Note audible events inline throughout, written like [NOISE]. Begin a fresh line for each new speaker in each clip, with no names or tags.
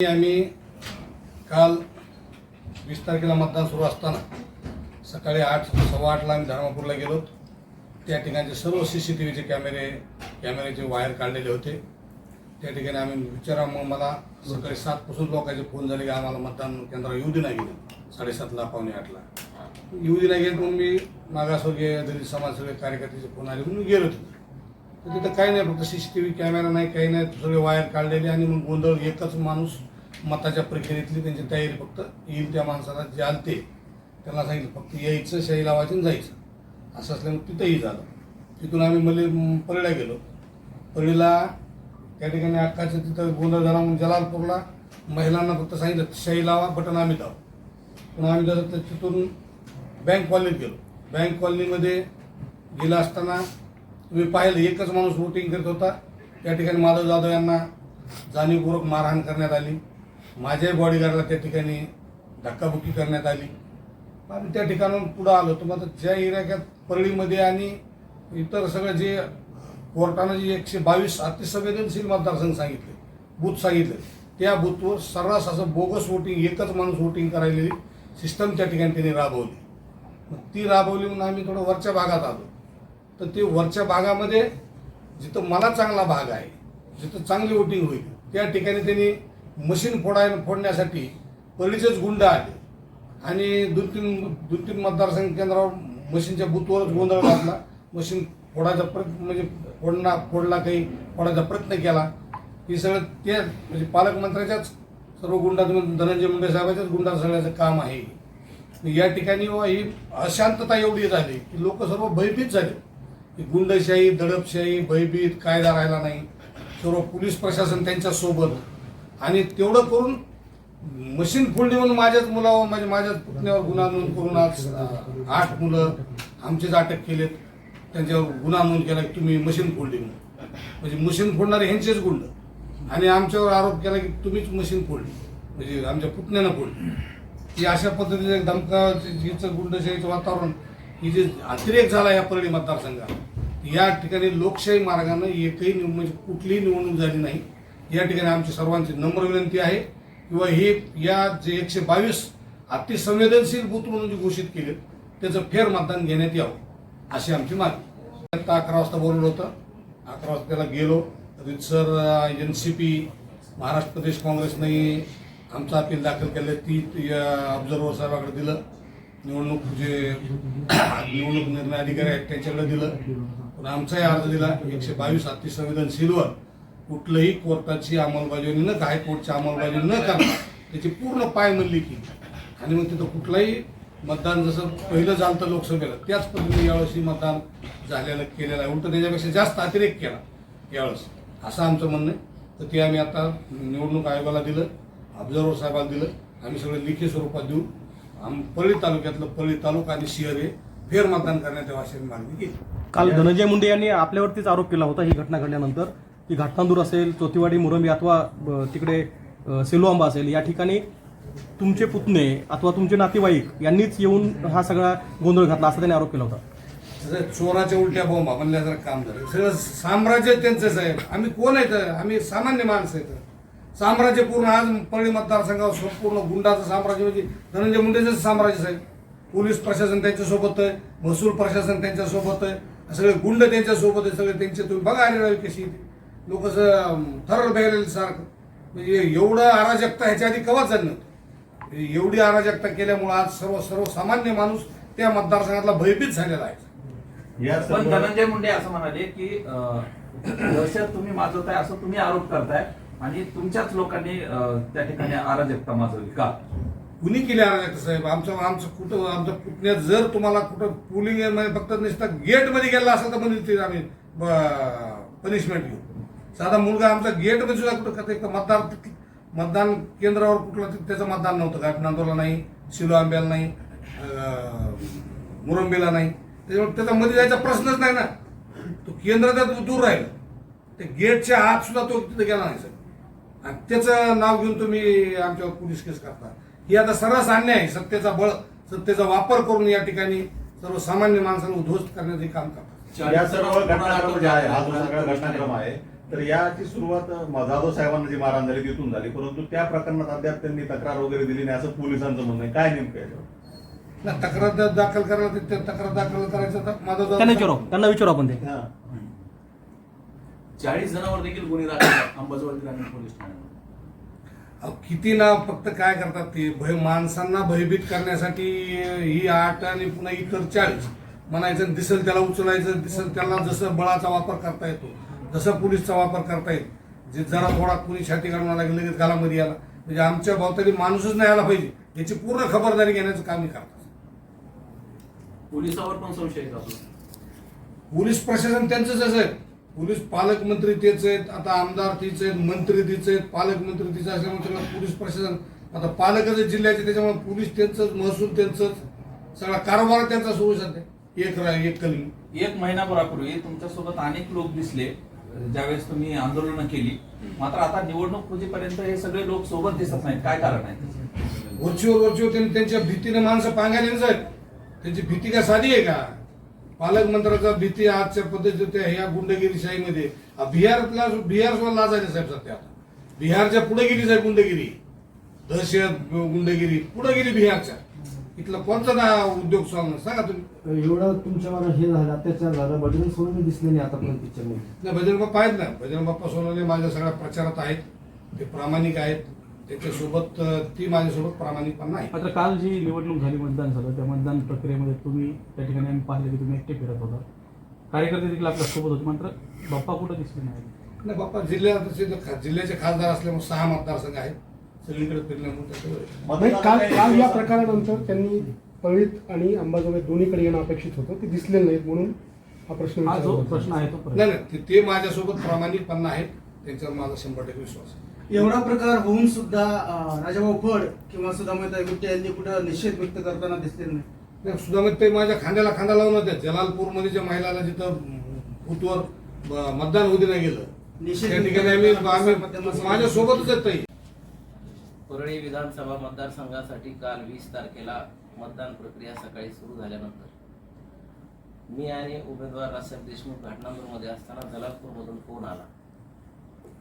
आम्ही काल वीस तारखेला मतदान सुरू असताना सकाळी आठ सव्वा आठला आम्ही धर्मापूरला गेलो. त्या ठिकाणचे सर्व सी सी टी व्हीचे कॅमेरे कॅमेऱ्याचे वायर काढलेले होते. त्या ठिकाणी आम्ही विचारा मग मला सकाळी सातपासून लोकांचे फोन झाले की आम्हाला मतदान केंद्रावर येऊ दे नाही गेले साडेसातला पावणे आठला येऊ दे नाही गेले म्हणून मी मागासवर्गीय दलित समाजसेवे कार्यकर्त्याचे फोन आले म्हणून गेलो तिथे. तर तिथं काही नाही फक्त C C T V camera नाही काही नाही सगळे वायर काढलेले आणि मग गोंधळ एकच माणूस मताच्या प्रक्रियेतली त्यांची तयारी फक्त येईल त्या माणसाला जे आलते त्यांना सांगितलं फक्त यायचं शाही लावायचं आणि जायचं. असं असल्यामुळे तिथंही झालं. तिथून आम्ही मले परळीला गेलो. परळीला त्या ठिकाणी अक्काचं तिथं गोंधळ झाला म्हणून जलालपूरला महिलांना फक्त सांगितलं शाही लावा बटन आम्ही दाव पुन्हा आम्ही जसं तर तिथून बँक कॉलनीत गेलो. बँक कॉलनीमध्ये गेला असताना तुम्ही पाहिलं एकच माणूस वोटिंग करत होता. त्या ठिकाणी माधव जाधव यांना जाणीवपूर्वक मारहाण करण्यात आली. माझ्याही बॉडीगार्डला त्या ठिकाणी धक्काबुक्की करण्यात आली. आम्ही त्या ठिकाणाहून पुढं आलो. तर मग ज्या इराक्यात परळीमध्ये आणि इतर सगळं जे कोर्टानं जे एकशे बावीस अतिसंवेदनशील मतदारसंघ सांगितले बूथ सांगितले त्या बूथवर सर्रास असं बोगस वोटिंग एकच माणूस वोटिंग करायलेली सिस्टम त्या ठिकाणी त्यांनी राबवली. मग ती राबवली म्हणून आम्ही थोडं वरच्या भागात आलो. तर ते वरच्या भागामध्ये जिथं मला चांगला भाग आहे जिथं चांगली वोटिंग होईल त्या ठिकाणी त्यांनी मशीन फोडाय फोडण्यासाठी पहिलीचेच गुंड आले. आणि दोन तीन दोन तीन मतदारसंघ केंद्रावर मशीनच्या बूथवरच गोंधळ घातला. मशीन फोडायचा प्रयत्न म्हणजे फोडणा फोडला काही फोडायचा प्रयत्न केला. हे सगळं ते म्हणजे पालकमंत्र्याच्याच सर्व गुंडा म्हणजे धनंजय मुंडे साहेबाच्याच गुंडा सगळ्याचं काम आहे. या ठिकाणी ही अशांतता एवढी झाली की लोक सर्व भयभीत झाले. की गुंडशाही दडपशाही भयभीत कायदा राहिला नाही. सर्व पोलीस प्रशासन त्यांच्यासोबत. आणि तेवढं करून मशीन फोडली म्हणून माझ्याच मुलावर म्हणजे माझ्याच पुतण्यावर गुन्हा नोंद करून आज आठ मुलं आमचेच अटक केलेत. त्यांच्यावर गुन्हा नोंद केला की तुम्ही मशीन फोडली म्हणून. म्हणजे मशीन फोडणारे ह्यांचेच गुंड. आणि आमच्यावर आरोप केला की तुम्हीच मशीन फोडली. म्हणजे आमच्या पुतण्यानं फोडली. की अशा पद्धतीने धमकाचं हिचं गुंडशाहीचं वातावरण ही जे अतिरेक झाला या परळी मतदारसंघात या ठिकाणी लोकशाही मार्गानं एकही निव- म्हणजे कुठलीही निवडणूक झाली नाही. या ठिकाणी आमची सर्वांची नम्र विनंती आहे. किंवा हे या जे एकशे बावीस अतिसंवेदनशील बूथ म्हणून जे घोषित केले त्याचं फेर मतदान घेण्यात यावं अशी आमची मागणी. आता अकरा वाजता बोलवलं होतं. अकरा वाजता त्याला गेलो. रितसर N C P Maharashtra Pradesh काँग्रेसने आमचं अपील दाखल केलं. ती ऑब्झर्वर साहेबाकडे दिलं. निवडणूक जे [CLEARS THROAT] निवडणूक निर्णय अधिकारी आहेत त्यांच्याकडे दिलं. पण आमचाही अर्ज दिला. एकशे बावीस अतिसंवेदनशीलवर कुठलंही कोर्टाची अंमलबजावणी न हायकोर्टची अंमलबजावणी न करता त्याची पूर्ण पायमल्ली केली. आणि मग तिथं कुठलंही मतदान जसं पहिलं झालं तर लोकसभेला त्याच पद्धतीने यावेळेस मतदान झालेलं केलेलं आहे. उलट त्याच्यापेक्षा जास्त अतिरेक केला यावेळेस असं आमचं म्हणणं आहे. तर ते आम्ही आता निवडणूक आयोगाला दिलं ऑब्झर्वर साहेबाला दिलं. आम्ही सगळं लिखित स्वरूपात देऊ. आम परळी तालुक्यातलं परळी तालुका आणि शहर हे फेर मतदान करण्यात यावं अशी मागणी केली.
काल धनंजय मुंडे यांनी आपल्यावरतीच आरोप केला होता ही घटना घडल्यानंतर. की घाटनांदूर असेल चोतीवाडी मुरंबी अथवा तिकडे अ, असेल या ठिकाणी तुमचे पुतणे अथवा तुमचे नातेवाईक यांनीच येऊन हा सगळा गोंधळ घातला असा त्यांनी आरोप केला होता.
चोराच्या उलट्या बोंबा म्हणल्यासारखं काम झालं. सगळं साम्राज्य त्यांचंच आहे आम्ही कोण आहेत आम्ही सामान्य माणसं आहेत साम्राज्य पूर्ण आज परळी मतदारसंघावर संपूर्ण गुंडाचं साम्राज्य म्हणजे धनंजय मुंडेचं साम्राज्य आहे पोलीस प्रशासन त्यांच्यासोबत आहे महसूल प्रशासन त्यांच्यासोबत आहे. सगळे गुंड त्यांच्यासोबत आहे सगळे त्यांचे तुम्ही बघा आले राहील कशी लोक थरल बघायला सारखं. म्हणजे एवढं अराजकता ह्याच्या आधी कवाच झाली नव्हती एवढी अराजकता केल्यामुळे आज सर्व सर्वसामान्य माणूस त्या मतदारसंघातला भयभीत झालेला आहे.
या
पण धनंजय मुंडे असं म्हणाले की दहशत तुम्ही माजवताय असं तुम्ही आरोप करताय आणि तुमच्याच लोकांनी त्या ठिकाणी अराजकता माजवली का?
कुणी केली अराजकता साहेब? आमचं आमचं कुठं आमच्या पुतण्यात जर तुम्हाला कुठं पुलिंग फक्त नुसतं गेटमध्ये गेला असेल तर म्हणजे ते आम्ही पनिशमेंट घेऊ. साधा मुलगा आमचा गेटमध्ये सुद्धा कुठं करते मतदार मतदान केंद्रावर कुठलं त्याचं मतदान नव्हतं. घाटनांदोला नाही शिलो आंब्याला नाही मुरंबीला नाही. त्याच्यामुळे त्याचा मध्ये जायचा प्रश्नच नाही ना. तो केंद्रात दूर राहील. ते गेटच्या आत सुद्धा तो तिथे गेला नाही सर. आणि त्याचं नाव घेऊन तुम्ही आमच्यावर पोलीस केस करता. ही आता सर्रास अन्याय आहे. सत्तेचा बळ सत्तेचा वापर करून या ठिकाणी सर्वसामान्य माणसांना उद्ध्वस्त करण्याचे काम करतात.
या सर्व घटनाक्रम जे आहे हा जो सगळा घटनाक्रम आहे तर याची सुरुवात जाधव साहेबांना जी मारहाण झाली तिथून झाली. परंतु त्या प्रकरणात अद्याप त्यांनी तक्रार वगैरे दिली नाही असं पोलिसांचं म्हणणं आहे. काय नेमकं याच्यावर?
ना तक्रार दाखल करायला ते- तक्रार दाखल करायचं तर माझा जबाब-
त्यांना विचारू त्यांना विचारू आपण ते.
हा.
चाळीस जणांवर देखील गुन्हे दाखल आहेत अंबाजोगाई ग्रामीण पोलीस ठाण्यामध्ये
अहो, किती ना फक्त काय करतात ते भय माणसांना भयभीत करण्यासाठी ही आठ आणि पुन्हा इतर चाळीस. म्हणायचं दिसेल त्याला उचलायचं दिसेल त्याला जसं बळाचा वापर करता येतो. जसा पोलीसचा वापर करता येईल. जे जरा थोडा कुणी छाती काढून आला की लगेच गालामध्ये आला म्हणजे आमच्या भावताली माणूसच नाही आला पाहिजे. याची पूर्ण खबरदारी घेण्याचं काम हे करतात
पोलिसावर पण संशय
पोलीस प्रशासन त्यांचंच आहे पोलीस पालकमंत्री तेच आहेत आता आमदार तीच आहेत मंत्री तीच आहेत पालकमंत्री तिचं असल्यामुळे पोलीस प्रशासन. आता पालकच जिल्ह्याचे त्याच्यामुळे पोलीस त्यांचंच महसूल त्यांचंच. सगळा कारभार त्यांचा सुरू सध्या. एक रा एक कलमी.
एक महिनाभरापूर्वी तुमच्यासोबत अनेक लोक दिसले. ज्यावेळेस तुम्ही आंदोलनं केली मात्र आता निवडणूक पूजेपर्यंत हे सगळे लोक सोबत दिसत नाहीत. काय कारण आहे?
वरचीवर वरचीवर त्यांच्या भीतीने माणसं पांगायला आहेत. त्यांची भीती काय साधी आहे का? पालकमंत्र्याचा भीती आजच्या पद्धतीच्या ह्या गुंडगिरीशाहीमध्ये आ, बिहार सुद्धा लाजायचे साहेब सध्या बिहारच्या पुढे गेली साहेब गुंडगिरी. दहशत गुंडगिरी. पुढे गेली बिहारच्या. इथलं कोणता ना उद्योग चालणार सांगा तुम्ही.
एवढं तुमच्यावर हे झालं अत्याचार झाला बजरंग सोडून दिसले नाही आतापर्यंत पिक्चरमध्ये
नाही बजरंग बाप्पा आहेत ना. बजरंग बाप्पा सोनवणे माझ्या सगळ्या प्रचारात आहेत. ते प्रामाणिक आहेत. त्याच्यासोबत अं, ती माझ्यासोबत प्रामाणिकपणा आहे
मात्र काल जी निवडणूक झाली मतदान झालं त्या मतदान प्रक्रियेमध्ये तुम्ही त्या ठिकाणी आम्ही पाहिले की तुम्ही एकटे फिरत होता. कार्यकर्ते देखील आपल्यासोबत होते मात्र बाप्पा कुठं दिसले नाही
नाही बाप्पा जिल्ह्यात तसे खा- जिल्ह्याचे खासदार असल्यामुळे सहा मतदारसंघ आहेत. सगळीकडे फिरल्यामुळे
नाही काल
काय-
काल या प्रकारानंतर त्यांनी पळीत आणि अंबाजोगाई दोन्हीकडे येणं अपेक्षित होतं. ते दिसले नाहीत म्हणून हा प्रश्न
हा जो
विचारला
प्रश्न आहे तो.
नाही नाही ते- ते माझ्यासोबत प्रामाणिकपणा आहेत त्यांच्यावर माझा शंभर टक्के विश्वास आहे.
एवढा प्रकार होऊन सुद्धा अं, राजाभाऊ फड किंवा सुधामयता गुट्टे यांनी कुठं निषेध व्यक्त करताना दिसले नाही.
नाही, सुदामत ते माझ्या खांद्याला खांदा लावून होत्या. जलालपूरमध्ये ज्या महिलाला जिथं बूथवर ब- मतदान होऊ नाही गेलं
निषेध
त्या ठिकाणी आम्ही आम्ही
माध्यमासमोर-
माझ्यासोबतच आहेत ताई.
परळी विधानसभा मतदारसंघासाठी काल वीस तारखेला मतदान प्रक्रिया सकाळी सुरू झाल्यानंतर. मी आणि उमेदवार राजसाहेब देशमुख घाटनांदूरमध्ये असताना जलालपूरमधून फोन आला.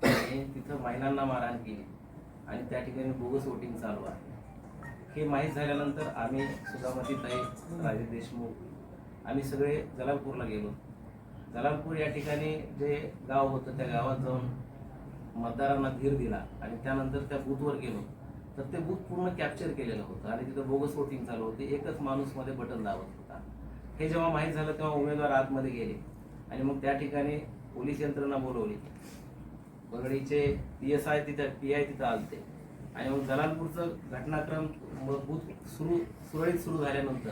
आणि तिथं महिलांना मारहाण केली आणि त्या ठिकाणी बोगस वोटिंग चालू आहे. हे माहीत झाल्यानंतर आम्ही सुधामती ताई राजेश देशमुख आम्ही सगळे जलालपूरला गेलो. जलालपूर या ठिकाणी जे गाव होतं त्या गावात जाऊन मतदारांना धीर दिला आणि त्यानंतर त्या बूथवर गेलो. तर ते बूथ पूर्ण कॅप्चर केलेलं होतं. आणि तिथं बोगस वोटिंग चालू होती. एकच माणूसमध्ये बटन दाबत होता. हे जेव्हा माहीत झालं तेव्हा उमेदवार आतमध्ये गेले. आणि मग त्या ठिकाणी पोलीस यंत्रणा बोलवली. परळीचे पी एस आय तिथं पी आय तिथं आलते. आणि मग जलालपूरचं घटनाक्रम बूथ सुरू सुरळीत सुरू झाल्यानंतर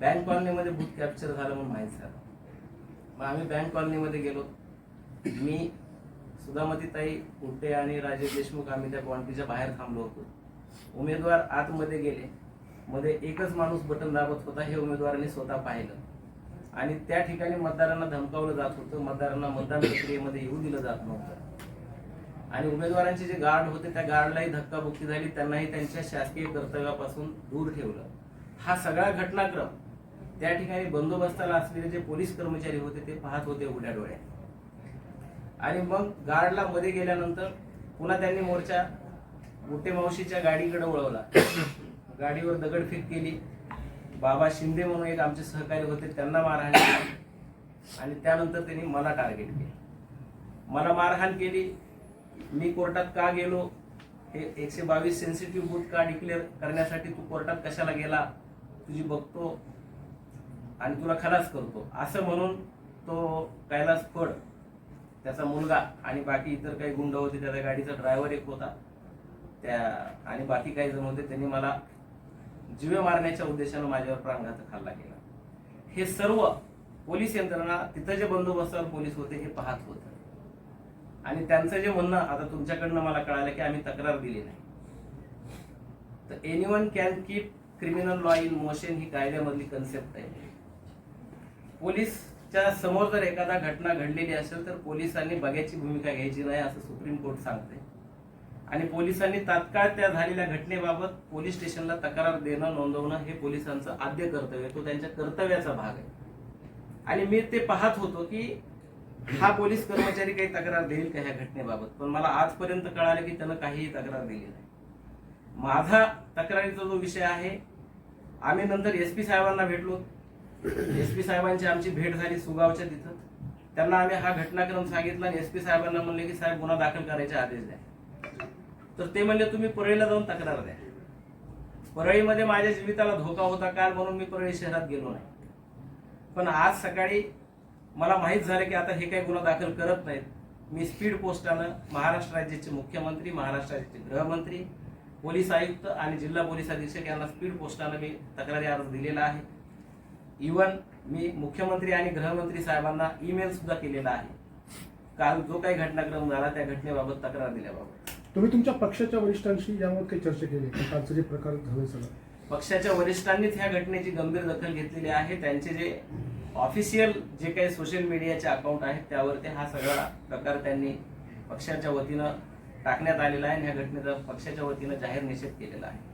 बँक कॉलनीमध्ये बूथ कॅप्चर झालं म्हणून माहीत झालं. मग आम्ही बँक कॉलनीमध्ये गेलो. मी सुधामतीताई कुट्टे आणि राजेश देशमुख आम्ही त्या बाउंड्रीच्या बाहेर थांबलो होतो. उमेदवार आतमध्ये गेले. मध्ये एकच माणूस बटन दाबत होता हे उमेदवारांनी स्वतः पाहिलं. आणि त्या ठिकाणी मतदारांना धमकावलं जात होतं. मतदारांना मतदान प्रक्रियेमध्ये येऊ दिलं जात नव्हतं. आणि उमेदवारांचे जे गार्ड होते त्या गार्डलाही धक्काबुक्की झाली. त्यांनाही त्यांच्या शासकीय कर्तव्यापासून दूर ठेवलं. हा सगळा घटनाक्रम त्या ठिकाणी बंदोबस्ताला असलेले जे पोलीस कर्मचारी होते ते पाहत होते उघड्या डोळ्यात. आणि मग गार्डला मध्ये गेल्यानंतर पुन्हा त्यांनी मोर्चा गुट्टे मावशीच्या गाडीकडे वळवला. गाडीवर दगडफेक केली. बाबा शिंदे म्हणून एक आमचे सहकारी होते त्यांना मारहाण केली. आणि त्यानंतर त्यांनी मला टार्गेट केलं. मला मारहाण केली. मी कोर्टात का गेलो? हे एकशे बावीस सेन्सिटिव्ह बूथ का डिक्लेअर करण्यासाठी तू कोर्टात कशाला गेला? तुझी बघतो आणि तुला खलास करतो. असं म्हणून तो कैलास फड त्याचा मुलगा आणि बाकी इतर काही गुंड होते त्याचा गाडीचा ड्रायव्हर एक होता. त्या आणि बाकी काही जण होते त्यांनी मला जीवे मारण्याच्या उद्देशानं माझ्यावर प्राणघातक हल्ला केला. हे सर्व पोलीस यंत्रणा तिथं जे बंदोबस्तावर पोलीस होते हे पाहत होते. आणि त्यांचं जे म्हणणं आता तुमच्याकडनं मला कळालं की आम्ही तक्रार दिली नाही. तर any one can keep criminal law in motion ही कायद्यामधली कन्सेप्ट आहे. पोलीस च्या समोर जर एखादा घटना घडलेली असेल तर पोलिसांनी बघ्याची भूमिका घ्यायची नाही असं सुप्रीम कोर्ट सांगते. आणि पोलिसांनी तात्काळ त्या झालेल्या घटनेबाबत पोलीस स्टेशनला तक्रार देणं नोंदवणं हे पोलिसांचं आद्य कर्तव्य तो त्यांच्या कर्तव्याचा भाग आहे. आणि मी ते पाहत होतो की हा पोलीस कर्मचारी काही तक्रार देईल का ह्या घटनेबाबत? पण मला आजपर्यंत कळालं की त्यानं काहीही तक्रार दिली नाही. माझा तक्रारीचा जो विषय आहे आम्ही नंतर एस पी साहेबांना भेटलो. एस पी साहेबांची आमची भेट झाली सुगावच्या तिथं. त्यांना आम्ही हा घटनाक्रम सांगितला आणि एस पी साहेबांना म्हणले की साहेब गुन्हा दाखल करायचे आदेश द्या. तर ते म्हणले तुम्ही परळीला जाऊन तक्रार द्या. परळीमध्ये माझ्या जीविताला धोका होता काल म्हणून मी परळी शहरात गेलो नाही. पण आज सकाळी मला माहीत झालं की आता हे काही गुन्हा दाखल करत नाहीत. मी स्पीड पोस्टानं महाराष्ट्र राज्याचे मुख्यमंत्री महाराष्ट्र राज्याचे गृहमंत्री पोलीस आयुक्त आणि जिल्हा पोलीस अधीक्षक यांना स्पीड पोस्टानं मी तक्रारी अर्ज दिलेला आहे. इवन मी मुख्यमंत्री आणि गृहमंत्री साहेबांना ईमेल सुद्धा केलेला आहे. काल जो काही घटनाक्रम झाला त्या घटनेबाबत तक्रार दिल्याबाबत.
तुम्ही तुमच्या पक्षाच्या वरिष्ठांशी यावर काही चर्चा केली का? कालचं जे प्रकार झालं सगळं.
पक्षाच्या वरिष्ठांनीच ह्या घटनेची गंभीर दखल घेतलेली आहे. त्यांचे जे ऑफिशियल जे काही सोशल मीडियाचे अकाउंट आहेत त्यावरती हा सगळा प्रकार त्यांनी पक्षाच्या वतीनं टाकण्यात आलेला आहे आणि ह्या घटनेचा पक्षाच्या वतीनं जाहीर निषेध केलेला आहे?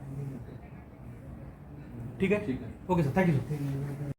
ठीक आहे. Okay sir. Thank you sir.